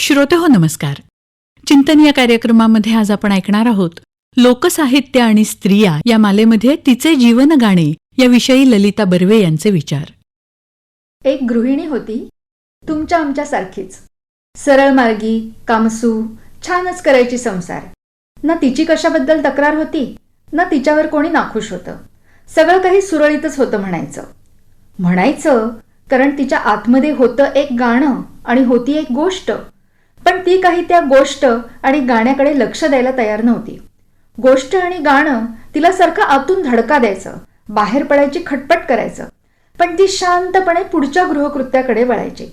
श्रोते हो नमस्कार. चिंतन या कार्यक्रमामध्ये आज आपण ऐकणार आहोत लोकसाहित्य आणि स्त्रिया या मालेमध्ये तिचे जीवन गाणे याविषयी ललिता बर्वे यांचे विचार. एक गृहिणी होती तुमच्या आमच्यासारखीच. सरळ मार्गी कामसू छानच करायची संसार. ना तिची कशाबद्दल तक्रार होती ना तिच्यावर कोणी नाखुश होतं. सगळं काही सुरळीतच होतं म्हणायचं. म्हणायचं कारण तिच्या आतमध्ये होतं एक गाणं आणि होती एक गोष्ट. पण ती काही त्या गोष्ट आणि गाण्याकडे लक्ष द्यायला तयार नव्हती. गोष्ट आणि गाणं तिला सारखं आतून धडका द्यायचं बाहेर पडायची खटपट करायचं पण ती शांतपणे पुढच्या गृहकृत्याकडे वळायची.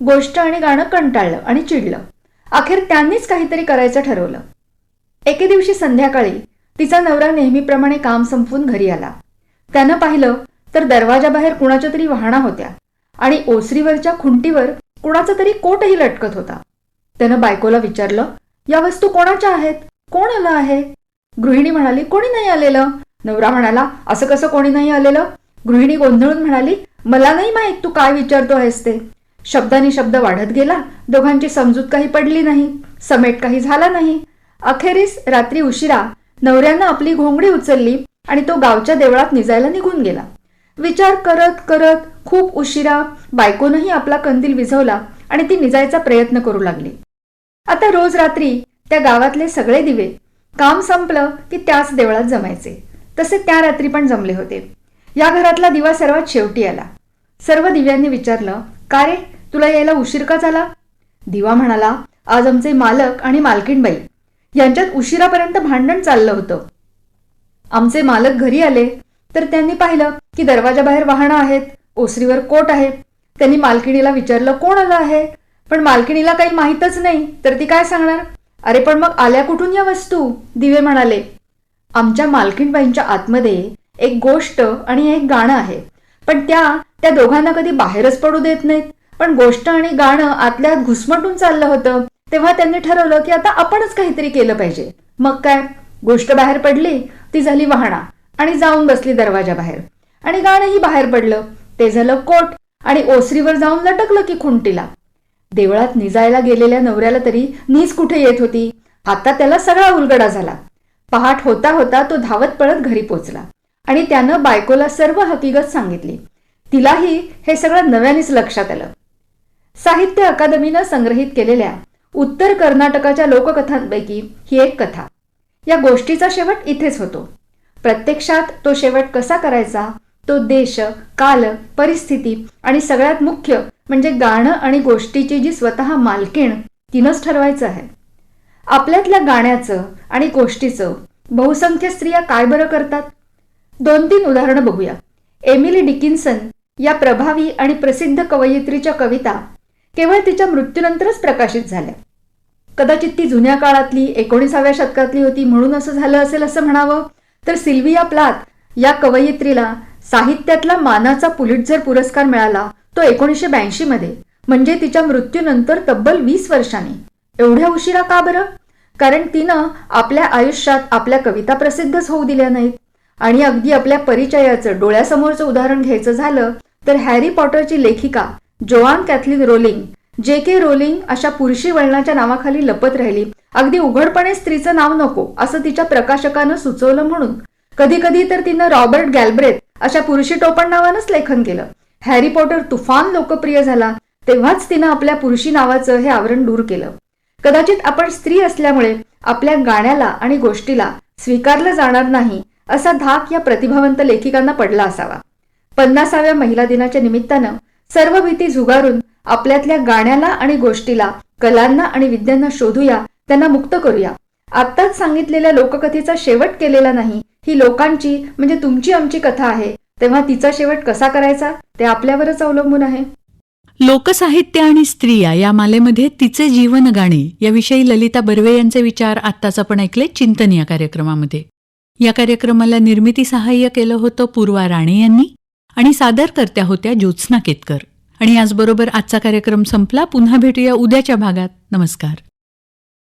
गोष्ट आणि गाणं कंटाळलं आणि चिडलं. अखेर त्यांनीच काहीतरी करायचं ठरवलं. एके दिवशी संध्याकाळी तिचा नवरा नेहमीप्रमाणे काम संपवून घरी आला. त्यानं पाहिलं तर दरवाजाबाहेर कुणाच्या तरी वाहना होत्या आणि ओसरीवरच्या खुंटीवर कुणाचा तरी कोटही लटकत होता. त्यानं बायकोला विचारलं या वस्तू कोणाच्या आहेत? कोण आलं आहे? गृहिणी म्हणाली कोणी नाही आलेलं. नवरा म्हणाला असं कसं कोणी नाही आलेलं? गृहिणी गोंधळून म्हणाली मला नाही माहीत तू काय विचारतो आहेस ते. शब्दानी शब्द वाढत गेला दोघांची समजूत काही पडली नाही समेट काही झाला नाही. अखेरीस रात्री उशिरा नवऱ्यानं आपली घोंगडी उचलली आणि तो गावच्या देवळात निजायला निघून गेला. विचार करत करत खूप उशिरा बायकोनंही आपला कंदील विझवला आणि ती निजायचा प्रयत्न करू लागली. आता रोज रात्री त्या गावातले सगळे दिवे. काम संपलं की त्याच देवळात जमायचे. तसे त्या रात्री पण जमले होते. या घरातला दिवा सर्वात शेवटी आला. सर्व दिव्यांनी विचारलं का रे? तुला यायला उशीर का झाला? दिवा म्हणाला आज आमचे मालक आणि मालकीणबाई यांच्यात उशिरापर्यंत भांडण चाललं होतं. आमचे मालक घरी आले तर त्यांनी पाहिलं की दरवाजाबाहेर वाहनं आहेत ओसरीवर कोट आहे त्यांनी मालकिणीला विचारलं कोण आलं आहे? पण मालकिणीला काही माहीतच नाही तर ती काय सांगणार? अरे पण मग आल्या कुठून या वस्तू? दिवे म्हणाले. आमच्या मालकीणबाईंच्या आतमध्ये एक गोष्ट आणि एक गाणं आहे. पण त्या त्या दोघांना कधी बाहेरच पडू देत नाहीत. पण गोष्ट आणि गाणं आतल्या आत घुसमटून चाललं होतं. तेव्हा त्यांनी ठरवलं की आता आपणच काहीतरी केलं पाहिजे. मग काय? गोष्ट बाहेर पडली ती झाली वाहणा. आणि जाऊन बसली दरवाजाबाहेर आणि गाणंही बाहेर पडलं. ते झालं कोट. आणि ओसरीवर जाऊन लटकलं की खुंटीला. देवळात निजायला गेलेल्या नवऱ्याला तरी नीज कुठे येत होती? आता त्याला सगळा उलगडा झाला. पहाट होता होता तो धावत पळत घरी पोचला. आणि त्यानं बायकोला सर्व हकीकत सांगितली. तिलाही हे सगळं नव्यानेच लक्षात आलं. साहित्य अकादमीनं संग्रहित केलेल्या उत्तर कर्नाटकाच्या लोककथांपैकी ही एक कथा. या गोष्टीचा शेवट इथेच होतो. प्रत्यक्षात तो शेवट कसा करायचा? तो देश काल परिस्थिती आणि सगळ्यात मुख्य म्हणजे गाणं आणि गोष्टीची जी स्वतः मालकीण तिनंच ठरवायचं आहे. आपल्यातल्या गाण्याचं आणि गोष्टीचं बहुसंख्य स्त्रिया काय बरं करतात? दोन तीन उदाहरणं बघूया. एमिली डिकिन्सन या प्रभावी आणि प्रसिद्ध कवयित्रीच्या कविता केवळ तिच्या मृत्यूनंतरच प्रकाशित झाल्या. कदाचित ती जुन्या काळातली एकोणीसाव्या शतकातली होती म्हणून असं झालं असेल असं म्हणावं? तर सिल्विया प्लाथ या कवयित्रीला साहित्यातला मानाचा पुलिटझर पुरस्कार मिळाला तो एकोणीसशे ब्याऐंशी मध्ये. म्हणजे तिच्या मृत्यूनंतर तब्बल वीस वर्षांनी. एवढ्या उशिरा का बरं? कारण तिनं आपल्या आयुष्यात आपल्या कविता प्रसिद्धच होऊ दिल्या नाहीत. आणि अगदी आपल्या परिचयाचं डोळ्यासमोरचं उदाहरण घ्यायचं झालं तर हॅरी पॉटरची लेखिका जोआन कॅथलिन रोलिंग जे के रोलिंग अशा पुरुषी वळणाच्या नावाखाली लपत राहिली. अगदी उघडपणे स्त्रीचं नाव नको असं तिच्या प्रकाशकानं सुचवलं म्हणून. कधी कधी तर तिनं रॉबर्ट गॅलब्रेथ अशा पुरुषी टोपण नावानंच लेखन केलं. हॅरी पॉटर तुफान लोकप्रिय झाला तेव्हाच तिनं आपल्या पुरुषी नावाचं हे आवरण दूर केलं. कदाचित आपण स्त्री असल्यामुळे आपल्या गाण्याला आणि गोष्टीला स्वीकारलं जाणार नाही असा धाक या प्रतिभावंत लेखिकांना पडला असावा. पन्नासाव्या महिला दिनाच्या निमित्तानं सर्व भीती झुगारून आपल्यातल्या गाण्याला आणि गोष्टीला कलांना आणि विद्यांना शोधूया त्यांना मुक्त करूया. आत्ताच सांगितलेल्या लोककथेचा शेवट केलेला नाही ही लोकांची म्हणजे तुमची आमची कथा आहे तेव्हा तिचा शेवट कसा करायचा ते आपल्यावरच अवलंबून आहे. लोकसाहित्य आणि स्त्रिया या मालेमध्ये तिचे जीवन गाणे याविषयी ललिता बर्वे यांचे विचार आत्ताच आपण ऐकले चिंतन या कार्यक्रमामध्ये. या कार्यक्रमाला निर्मिती सहाय्य केलं होतं पूर्वा राणे यांनी आणि सादरकर्त्या होत्या ज्योत्स्ना केतकर. आणि याचबरोबर आजचा कार्यक्रम संपला पुन्हा भेटूया उद्याच्या भागात. नमस्कार.